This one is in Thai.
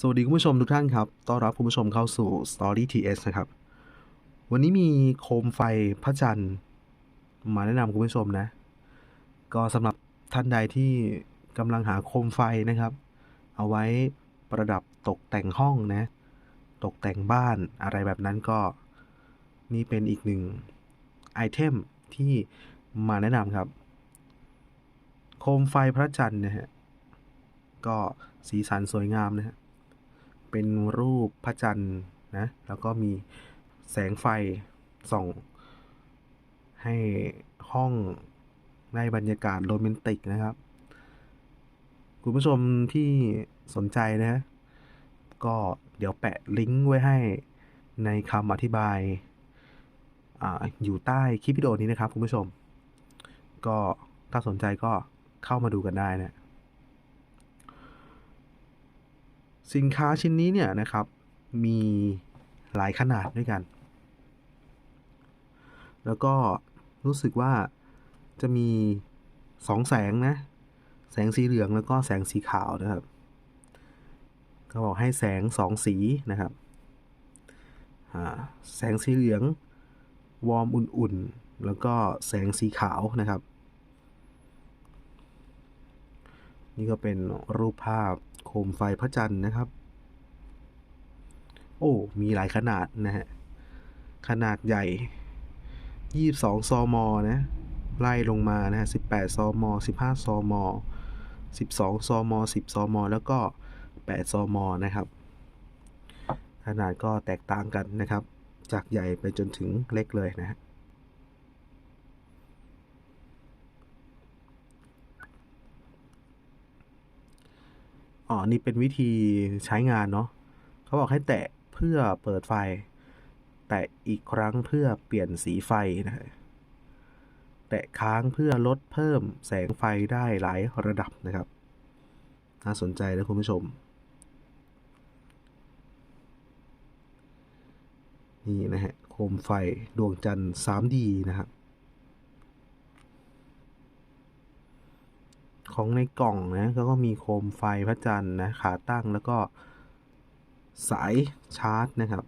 สวัสดีคุณผู้ชมทุกท่านครับ ต้อนรับคุณผู้ชมเข้าสู่ Story TS นะครับ วันนี้มีโคมไฟพระจันทร์มาแนะนำคุณผู้ชมนะ ก็สำหรับท่านใดที่กำลังหาโคมไฟนะครับ เอาไว้ประดับตกแต่งห้องนะ ตกแต่งบ้านอะไรแบบนั้นก็นี่เป็นอีกหนึ่งไอเทมที่มาแนะนำครับ โคมไฟพระจันทร์นะฮะ ก็สีสันสวยงามนะฮะ เป็นรูปพระจันทร์นะ แล้วก็มีแสงไฟส่อง ให้ห้องได้บรรยากาศโรแมนติกนะครับ คุณผู้ชมที่สนใจนะ ก็เดี๋ยวแปะลิงก์ไว้ให้ในคำอธิบายออยู่ใต้คลิปวิดีโอนี้นะครับคุณผู้ชม ก็ถ้าสนใจก็เข้ามาดูกันได้นะ สินค้าชิ้นนี้เนี่ยนะครับ มีหลายขนาดด้วยกัน แล้วก็รู้สึกว่าจะมีสองแสงนะ แสงสีเหลืองแล้วก็แสงสีขาวนะครับ ก็บอกให้แสงสองสีนะครับ แสงสีเหลือง วอร์มอุ่นๆ แล้วก็แสงสีขาวนะครับ นี่ก็เป็นรูปภาพ โคมไฟพระจันทร์นะครับ โอ้ มีหลายขนาดนะฮะ ขนาดใหญ่22ซมนะ ไล่ลงมานะฮะ18ซม15ซม12ซม10ซมแล้วก็8ซมนะครับ ขนาดก็แตกต่างกันนะครับ จากใหญ่ไปจนถึงเล็กเลยนะฮะ อ๋อ นี่เป็นวิธีใช้งานเนาะเขาบอกให้แตะเพื่อเปิดไฟ แตะอีกครั้งเพื่อเปลี่ยนสีไฟนะฮะแตะค้างเพื่อลดเพิ่มแสงไฟได้หลายระดับนะครับ น่าสนใจนะคุณผู้ชม นี่นะฮะ โคมไฟดวงจันทร์ 3D นะครับ ของในกล่องนะก็มีโคมไฟพระจันทร์นะขาตั้งแล้วก็สายชาร์จนะครับ